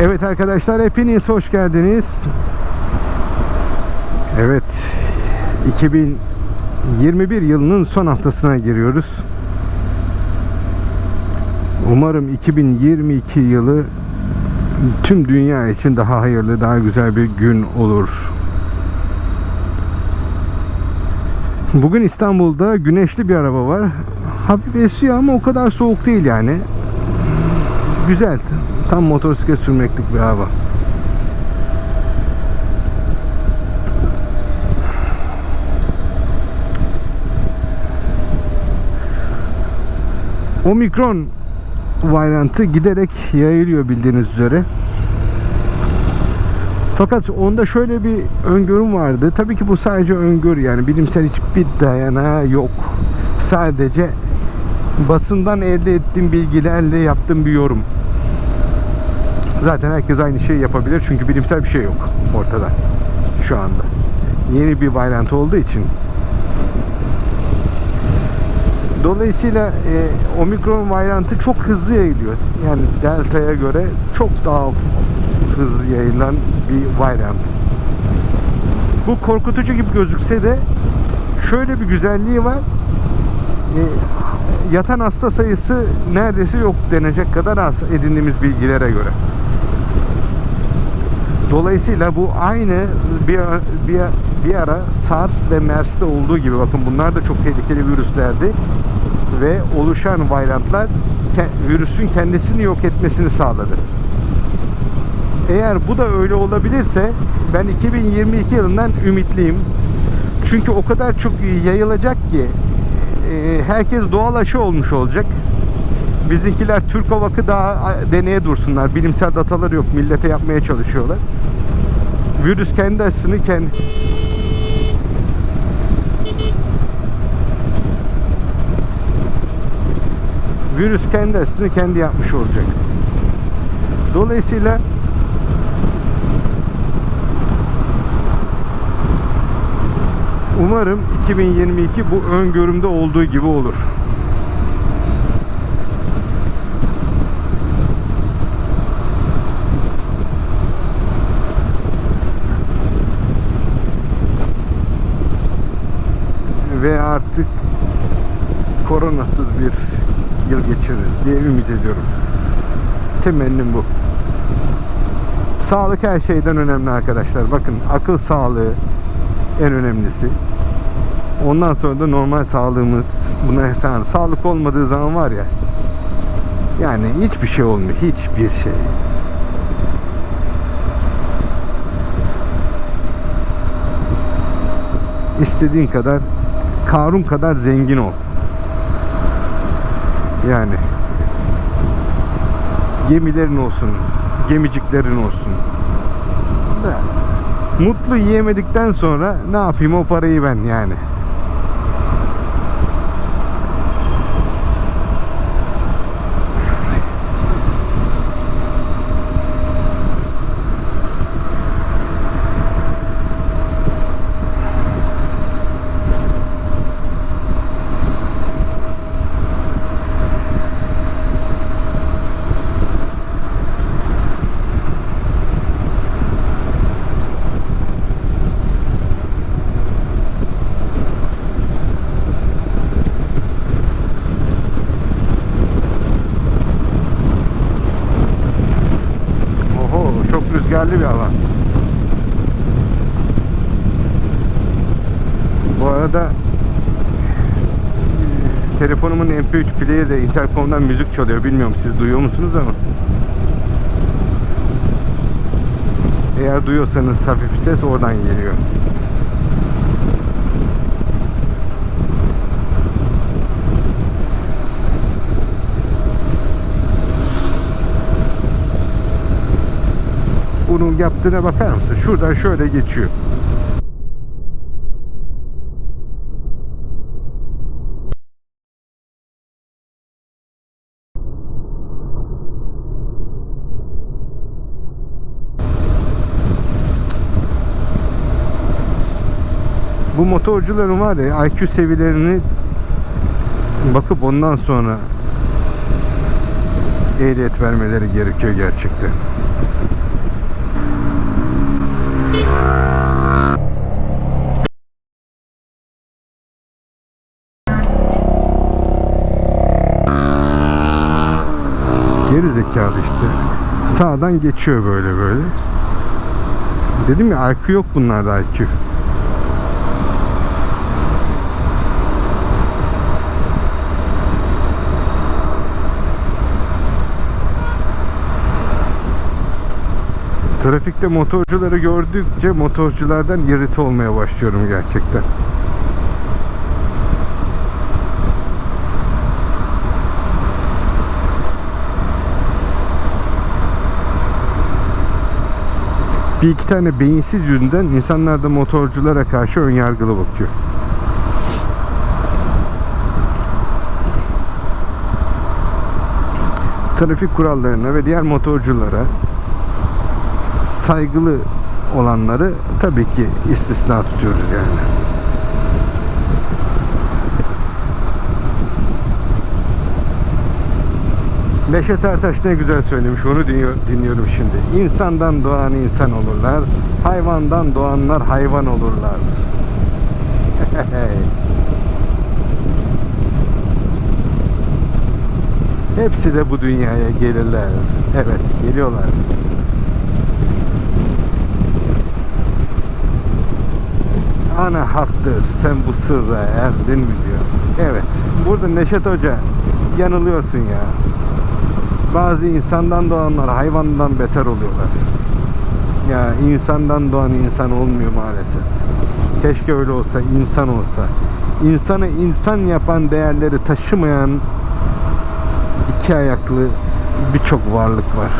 Evet arkadaşlar hepiniz hoş geldiniz. Evet 2021 yılının son haftasına giriyoruz. Umarım 2022 yılı tüm dünya için daha hayırlı, daha güzel bir gün olur. Bugün İstanbul'da güneşli bir araba var. Hafif esiyor ama o kadar soğuk değil yani. Güzel. Tam motosiklet sürmeklik bir hava. Omikron varyantı giderek yayılıyor bildiğiniz üzere. Fakat onda şöyle bir öngörüm vardı. Tabii ki bu sadece öngörü yani bilimsel hiçbir dayanağı yok. Sadece basından elde ettiğim bilgilerle yaptığım bir yorum. Zaten herkes aynı şeyi yapabilir çünkü bilimsel bir şey yok ortada şu anda. Yeni bir varyant olduğu için. Dolayısıyla e, omikron varyantı çok hızlı yayılıyor. Yani delta'ya göre çok daha hızlı yayılan bir varyant. Bu korkutucu gibi gözükse de şöyle bir güzelliği var. E, yatan hasta sayısı neredeyse yok denecek kadar az edindiğimiz bilgilere göre. Dolayısıyla bu aynı bir, bir, bir ara SARS ve MERS'te olduğu gibi bakın bunlar da çok tehlikeli virüslerdi ve oluşan varyantlar virüsün kendisini yok etmesini sağladı. Eğer bu da öyle olabilirse ben 2022 yılından ümitliyim. Çünkü o kadar çok yayılacak ki e, herkes doğal aşı olmuş olacak. Bizimkiler Türkovak'ı daha deneye dursunlar. Bilimsel dataları yok. Millete yapmaya çalışıyorlar. Virüs kendi aşısını kendi virüs kendi aşısını kendi yapmış olacak. Dolayısıyla umarım 2022 bu öngörümde olduğu gibi olur. Ve artık koronasız bir yıl geçiririz diye ümit ediyorum. Temennim bu. Sağlık her şeyden önemli arkadaşlar. Bakın akıl sağlığı en önemlisi. Ondan sonra da normal sağlığımız buna hesap. Sağlık olmadığı zaman var ya yani hiçbir şey olmuyor. Hiçbir şey. İstediğin kadar Karun kadar zengin ol. Yani gemilerin olsun, gemiciklerin olsun. Da mutlu yiyemedikten sonra ne yapayım o parayı ben yani. Oho çok rüzgarlı bir hava. Bu arada e, telefonumun MP3 play'i de intercom'dan müzik çalıyor. Bilmiyorum siz duyuyor musunuz ama. Eğer duyuyorsanız hafif ses oradan geliyor. Bunun yaptığına bakar mısın? Şuradan şöyle geçiyor. Bu motorcuların var ya IQ seviyelerini bakıp ondan sonra ehliyet vermeleri gerekiyor gerçekten. Geri zekalı işte. Sağdan geçiyor böyle böyle. Dedim ya IQ yok bunlarda IQ. Trafikte motorcuları gördükçe motorculardan irite olmaya başlıyorum gerçekten. Bir iki tane beyinsiz yüzünden insanlar da motorculara karşı önyargılı bakıyor. Trafik kurallarına ve diğer motorculara saygılı olanları tabii ki istisna tutuyoruz yani. Neşet Ertaş ne güzel söylemiş onu dinliyor- dinliyorum şimdi. İnsandan doğan insan olurlar, hayvandan doğanlar hayvan olurlar. Hepsi de bu dünyaya gelirler. Evet, geliyorlar. Ana haktır sen bu sırra erdin mi diyor. Evet burada Neşet Hoca yanılıyorsun ya. Bazı insandan doğanlar hayvandan beter oluyorlar. Ya insandan doğan insan olmuyor maalesef. Keşke öyle olsa insan olsa. İnsanı insan yapan değerleri taşımayan iki ayaklı birçok varlık var.